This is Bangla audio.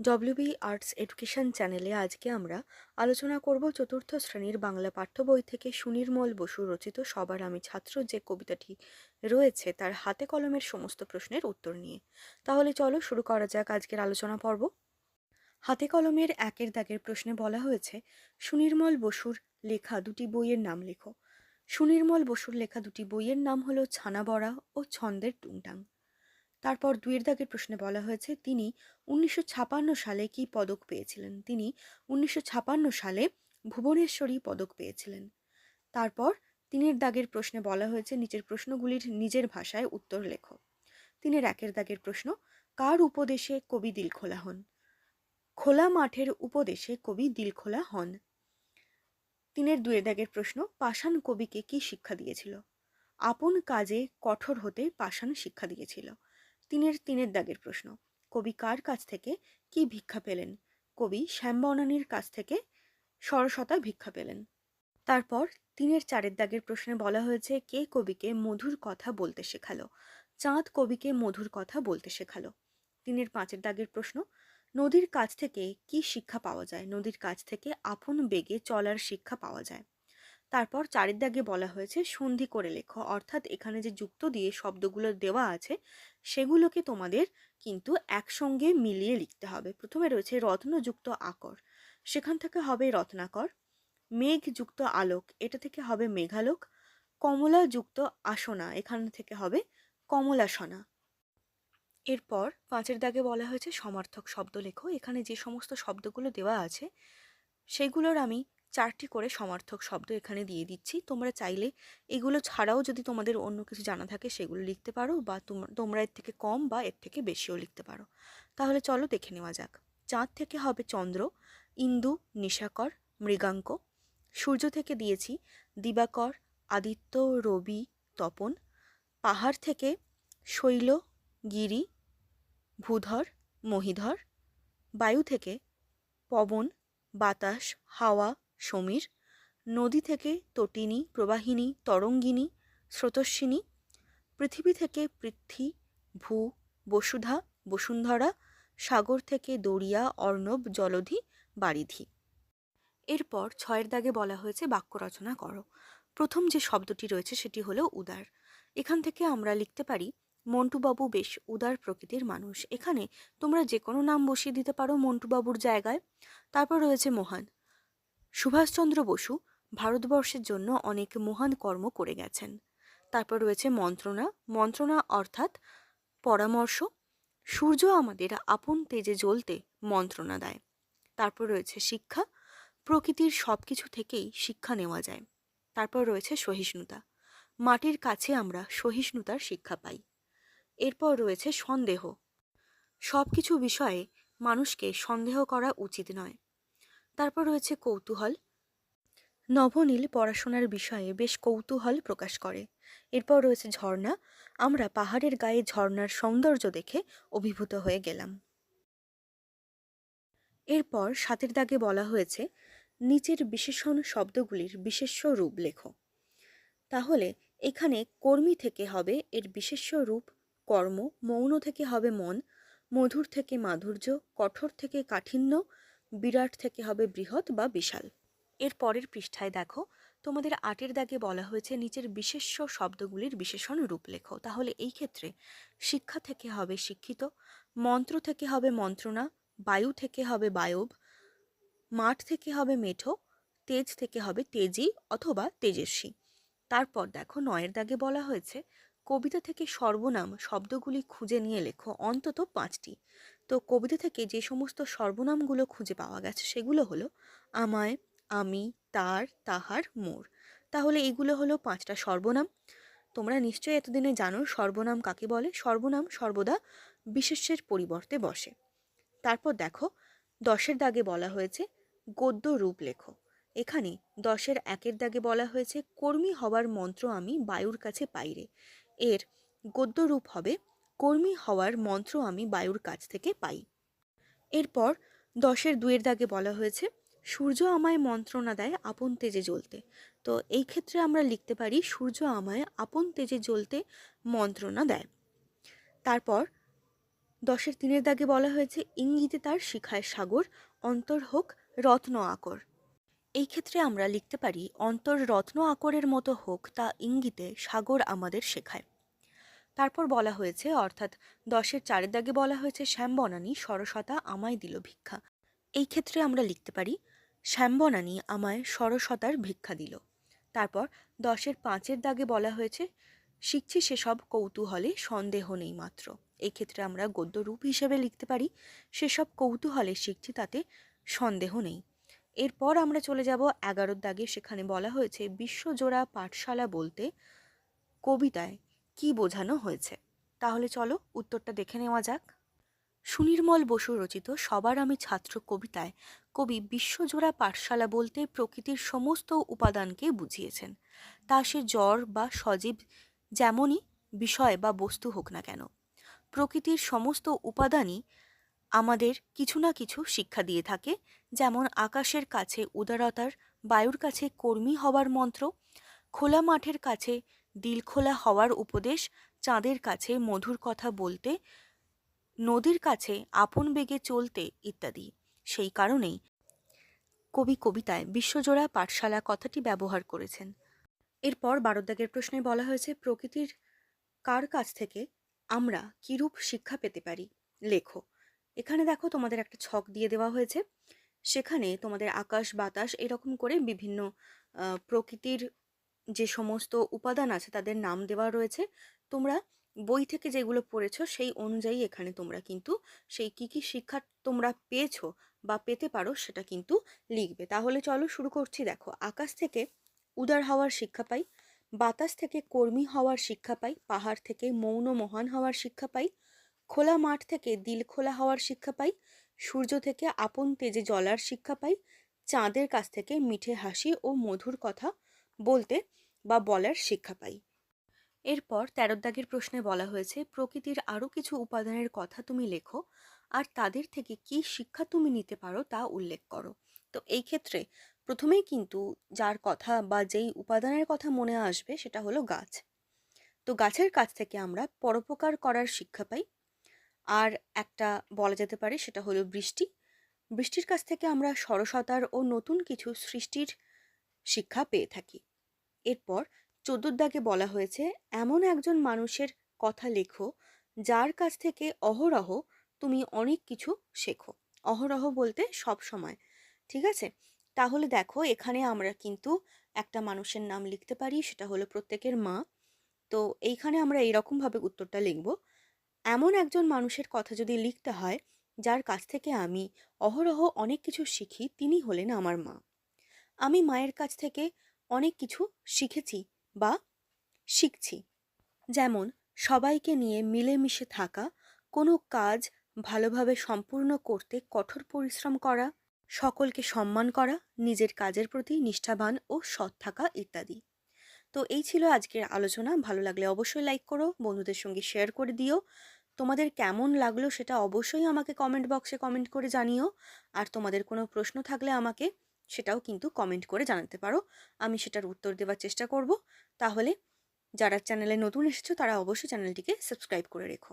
ডব্লিউবি আর্টস এডুকেশন চ্যানেলে আজকে আমরা আলোচনা করব চতুর্থ শ্রেণির বাংলা পাঠ্য বই থেকে সুনির্মল বসু রচিত সবার আমি ছাত্র যে কবিতাটি রয়েছে তার হাতে কলমের সমস্ত প্রশ্নের উত্তর নিয়ে। তাহলে চলো শুরু করা যাক আজকের আলোচনা পর্ব। হাতে কলমের একের দাগের প্রশ্নে বলা হয়েছে, সুনির্মল বসুর লেখা দুটি বইয়ের নাম লেখো। সুনির্মল বসুর লেখা দুটি বইয়ের নাম হলো ছানাবড়া ও ছন্দের টুংটাং। তারপর দুয়ের দাগের প্রশ্নে বলা হয়েছে, তিনি উনিশশো সালে কি পদক পেয়েছিলেন? তিনি উনিশশো সালে ভুবনেশ্বরী পদক পেয়েছিলেন। তারপর তিনের দাগের প্রশ্নে বলা হয়েছে, নিচের প্রশ্নগুলির নিজের ভাষায় উত্তর লেখো। তিনের একের দাগের প্রশ্ন, কার উপদেশে কবি দিলখোলা হন? খোলা মাঠের উপদেশে কবি দিলখোলা হন। তিনের দুয়ের দাগের প্রশ্ন, পাষাণ কবিকে কি শিক্ষা দিয়েছিল? আপন কাজে কঠোর হতে পাষাণ শিক্ষা দিয়েছিল। তিনের তিনের দাগের প্রশ্ন। কবি কার কাছ থেকে কি ভিক্ষা পেলেন? কবি শ্যামবর্ণানীর কাছ থেকে সরসতা ভিক্ষা পেলেন। তারপর তিনের চারের দাগের প্রশ্নে বলা হয়েছে, কে কবিকে মধুর কথা বলতে শেখালো? চাঁদ কবিকে মধুর কথা বলতে শেখালো। তিনের পাঁচের দাগের প্রশ্ন, নদীর কাছ থেকে কি শিক্ষা পাওয়া যায়? নদীর কাছ থেকে আপন বেগে চলার শিক্ষা পাওয়া যায়। তারপর চারের দাগে বলা হয়েছে, সন্ধি করে লেখো। অর্থাৎ এখানে যে যুক্ত দিয়ে শব্দগুলো দেওয়া আছে, সেগুলোকে তোমাদের কিন্তু একসঙ্গে মিলিয়ে লিখতে হবে। প্রথমে রয়েছে রত্নযুক্ত আকর। সেখান থেকে হবে রত্নাকর। মেঘযুক্ত আলোক। এটা থেকে হবে মেঘালোক। কমলাযুক্ত আসনা। এখান থেকে হবে কমলাসনা। এরপর পাঁচের দাগে বলা হয়েছে, সমার্থক শব্দ লেখো। এখানে যে সমস্ত শব্দগুলো দেওয়া আছে, সেগুলোর আমি চারটি করে সমার্থক শব্দ এখানে দিয়ে দিচ্ছি। তোমরা চাইলে এগুলো ছাড়াও যদি তোমাদের অন্য কিছু জানা থাকে সেগুলো লিখতে পারো বা তোমরা এর থেকে কম বা এর থেকে বেশিও লিখতে পারো। তাহলে চলো দেখে নেওয়া যাক। চাঁদ থেকে হবে চন্দ্র, ইন্দু, নিশাকর, মৃগাঙ্ক। সূর্য থেকে দিয়েছি দিবাকর, আদিত্য, রবি, তপন। পাহাড় থেকে শৈল, গিরি, ভূধর, মহিধর। বায়ু থেকে পবন, বাতাস, হাওয়া সমীর, নদী থেকে তটিনী, প্রবাহিনী, তরঙ্গিনী, স্রোতস্বিনী, পৃথিবী থেকে পৃথ্বী, ভূ, বসুধা, বসুন্ধরা, সাগর থেকে দরিয়া, অর্ণব, জলধি, বারিধি। এরপর ছয়ের দাগে বলা হয়েছে বাক্য রচনা করো। প্রথম যে শব্দটি রয়েছে সেটি হলো উদার। এখান থেকে আমরা লিখতে পারি, মন্টুবাবু বেশ উদার প্রকৃতির মানুষ। এখানে তোমরা যে কোনো নাম বসিয়ে দিতে পারো মন্টুবাবুর জায়গায়। তারপর রয়েছে মহান। সুভাষচন্দ্র বসু ভারতবর্ষের জন্য অনেক মহান কর্ম করে গেছেন। তারপর রয়েছে মন্ত্রণা। মন্ত্রণা অর্থাৎ পরামর্শ। সূর্য আমাদের আপন তেজে জ্বলতে মন্ত্রণা দেয়। তারপর রয়েছে শিক্ষা। প্রকৃতির সব কিছু থেকেই শিক্ষা নেওয়া যায়। তারপর রয়েছে সহিষ্ণুতা। মাটির কাছে আমরা সহিষ্ণুতার শিক্ষা পাই। এরপর রয়েছে সন্দেহ। সব কিছু বিষয়ে মানুষকে সন্দেহ করা উচিত নয়। তারপর রয়েছে কৌতূহল। নবনীল পড়াশোনার বিষয়ে বেশ কৌতূহল প্রকাশ করে। এরপর রয়েছে ঝর্ণা। আমরা পাহাড়ের গায়ে ঝর্ণার সৌন্দর্য দেখে অভিভূত হয়ে গেলাম। এরপর সাতের দাগে বলা হয়েছে, নিচের বিশেষণ শব্দগুলির বিশেষ্য রূপ লেখো। তাহলে এখানে কর্মী থেকে হবে এর বিশেষ্য রূপ, কর্ম, মৌন থেকে হবে মন, মধুর থেকে মাধুর্য, কঠোর থেকে কাঠিন্য বিরাট থেকে হবে বৃহৎ বা বিশাল। এর পরের পৃষ্ঠায় দেখো, তোমাদের আটের দাগে বলা হয়েছে নিচের বিশেষ্য শব্দগুলির বিশেষণ রূপ লেখো। তাহলে এই ক্ষেত্রে শিক্ষা থেকে হবে শিক্ষিত, মন্ত্র থেকে হবে মন্ত্রণা, বায়ু থেকে হবে বায়ব, মাঠ থেকে হবে মেঠো, তেজ থেকে হবে তেজি অথবা তেজস্বী। তারপর দেখো, নয়ের দাগে বলা হয়েছে, কবিতা থেকে সর্বনাম শব্দগুলি খুঁজে নিয়ে লেখো, অন্তত পাঁচটি। তো কবিতা থেকে যে সমস্ত সর্বনামগুলো খুঁজে পাওয়া গেছে, সেগুলো হলো আমায়, আমি, তার, তাহার, মোর। তাহলে এগুলো হলো পাঁচটা সর্বনাম। তোমরা নিশ্চয়ই এতদিনে জানো সর্বনাম কাকে বলে? সর্বনাম সর্বদা বিশেষের পরিবর্তে বসে। তারপর দেখো, দশের দাগে বলা হয়েছে, গদ্য রূপ লেখো। এখানে দশের একের দাগে বলা হয়েছে, কর্মী হওয়ার মন্ত্র আমি বায়ুর কাছে পাইরে। এর গদ্য রূপ হবে কর্মী হওয়ার মন্ত্র আমি বায়ুর কাছ থেকে পাই। এরপর দশের দুয়ের দাগে বলা হয়েছে, সূর্য আমায় মন্ত্রণা দেয় আপন তেজে জ্বলতে। তো এই ক্ষেত্রে আমরা লিখতে পারি, সূর্য আমায় আপন তেজে জ্বলতে মন্ত্রণা দেয়। তারপর দশের তিনের দাগে বলা হয়েছে, ইঙ্গিতে তার শিখায় সাগর, অন্তর হোক রত্ন আকর। এই ক্ষেত্রে আমরা লিখতে পারি, অন্তর রত্ন আকরের মতো হোক তা ইঙ্গিতে সাগর আমাদের শেখায়। তারপর বলা হয়েছে, অর্থাৎ দশের চারের দাগে বলা হয়েছে, শ্যামবনানী সরসতা আমায় দিল ভিক্ষা। এই ক্ষেত্রে আমরা লিখতে পারি, শ্যামবনানী আমায় সরসতার ভিক্ষা দিল। তারপর দশের পাঁচের দাগে বলা হয়েছে, শিখছি সেসব কৌতূহলে সন্দেহ নেই মাত্র। এই ক্ষেত্রে আমরা গদ্যরূপ হিসেবে লিখতে পারি, সেসব কৌতূহলে শিখছি তাতে সন্দেহ নেই। এরপর আমরা চলে যাব এগারোর দাগে, সেখানে বলা হয়েছে, বিশ্বজোড়া পাঠশালা বলতে কবিতায় কি বোঝানো হয়েছে? তাহলে চলো উত্তরটা দেখে নেওয়া যাক। সুনির্মল বসু রচিত সবার আমি ছাত্র কবিতায় কবি বিশ্বজোড়া পাঠশালা বলতে প্রকৃতির সমস্ত উপাদানকে বুঝিয়েছেন। তা সে জ্বর বা সজীব যেমনই বিষয় বা বস্তু হোক না কেন। প্রকৃতির সমস্ত উপাদানই আমাদের কিছু না কিছু শিক্ষা দিয়ে থাকে, যেমন আকাশের কাছে উদারতার, বায়ুর কাছে কর্মী হওয়ার মন্ত্র, খোলা মাঠের কাছে দিলখোলা হওয়ার উপদেশ চাঁদের কাছে মধুর কথা বলতে, নদীর কাছে আপন বেগে চলতে ইত্যাদি। সেই কারণেই কবি কবিতায় বিশ্বজোড়া পাঠশালা কথাটি ব্যবহার করেছেন। এরপর বারোদ্দাগের প্রশ্নে বলা হয়েছে, প্রকৃতির কার কাছ থেকে আমরা কিরূপ শিক্ষা পেতে পারি? লেখো, এখানে দেখো তোমাদের একটা ছক দিয়ে দেওয়া হয়েছে। সেখানে তোমাদের আকাশ, বাতাস এরকম করে বিভিন্ন প্রকৃতির যে সমস্ত উপাদান আছে তাদের নাম দেওয়া রয়েছে, তোমরা বই থেকে যেগুলো পড়েছো সেই অনুযায়ী এখানে তোমরা কিন্তু সেই কি কি শিক্ষা তোমরা পেয়েছ বা পেতে পারো সেটা কিন্তু লিখবে। তাহলে চলো শুরু করছি দেখো, আকাশ থেকে উদার হওয়ার শিক্ষা পাই, বাতাস থেকে কর্মী হওয়ার শিক্ষা পাই, পাহাড় থেকে মৌন মহান হওয়ার শিক্ষা পাই, খোলা মাঠ থেকে দিল খোলা হওয়ার শিক্ষা পাই, সূর্য থেকে আপন তেজে জ্বলার শিক্ষা পাই, চাঁদের কাছ থেকে মিঠে হাসি ও মধুর কথা বলতে বা বলার শিক্ষা পাই। এরপর তেরো দাগের প্রশ্নে বলা হয়েছে, প্রকৃতির আরও কিছু উপাদানের কথা তুমি লেখো, আর তাদের থেকে কি শিক্ষা তুমি নিতে পারো তা উল্লেখ করো। তো এই ক্ষেত্রে প্রথমেই কিন্তু যার কথা বা যেই উপাদানের কথা মনে আসবে সেটা হলো গাছ। তো গাছের কাছ থেকে আমরা পরোপকার করার শিক্ষা পাই, আর একটা বলা যেতে পারে সেটা হলো বৃষ্টি। বৃষ্টির কাছ থেকে আমরা সরসতার ও নতুন কিছু সৃষ্টির শিক্ষা পেয়ে থাকি। এরপর চোদ্দোর দাগে বলা হয়েছে, এমন একজন মানুষের কথা লেখো, যার কাছ থেকে অহরহ তুমি অনেক কিছু শেখো। অহরহ বলতে সব সময়, ঠিক আছে? তাহলে দেখো, এখানে আমরা কিন্তু একটা মানুষের নাম লিখতে পারি, সেটা হলো প্রত্যেকের মা। তো এইখানে আমরা এইরকমভাবে উত্তরটা লিখব। এমন একজন মানুষের কথা যদি লিখতে হয়, যার কাছ থেকে আমি অহরহ অনেক কিছু শিখি, তিনি হলেন আমার মা। আমি মায়ের কাছ থেকে অনেক কিছু শিখেছি বা শিখছি। যেমন, সবাইকে নিয়ে মিলেমিশে থাকা, কোনো কাজ ভালোভাবে সম্পূর্ণ করতে কঠোর পরিশ্রম করা, সকলকে সম্মান করা, নিজের কাজের প্রতি নিষ্ঠাবান ও সৎ থাকা ইত্যাদি। তো এই ছিল আজকের আলোচনা। ভালো লাগলে অবশ্যই লাইক করো, বন্ধুদের সঙ্গে শেয়ার করে দিও। তোমাদের কেমন লাগল সেটা অবশ্যই আমাকে কমেন্ট বক্সে কমেন্ট করে জানিও। আর তোমাদের কোনো প্রশ্ন থাকলে আমাকে সেটাও কিন্তু কমেন্ট করে জানাতে পারো। আমি সেটার উত্তর দেওয়ার চেষ্টা করব। তাহলে যারা চ্যানেলে নতুন এসেছ তারা অবশ্যই চ্যানেলটিকে সাবস্ক্রাইব করে রেখো।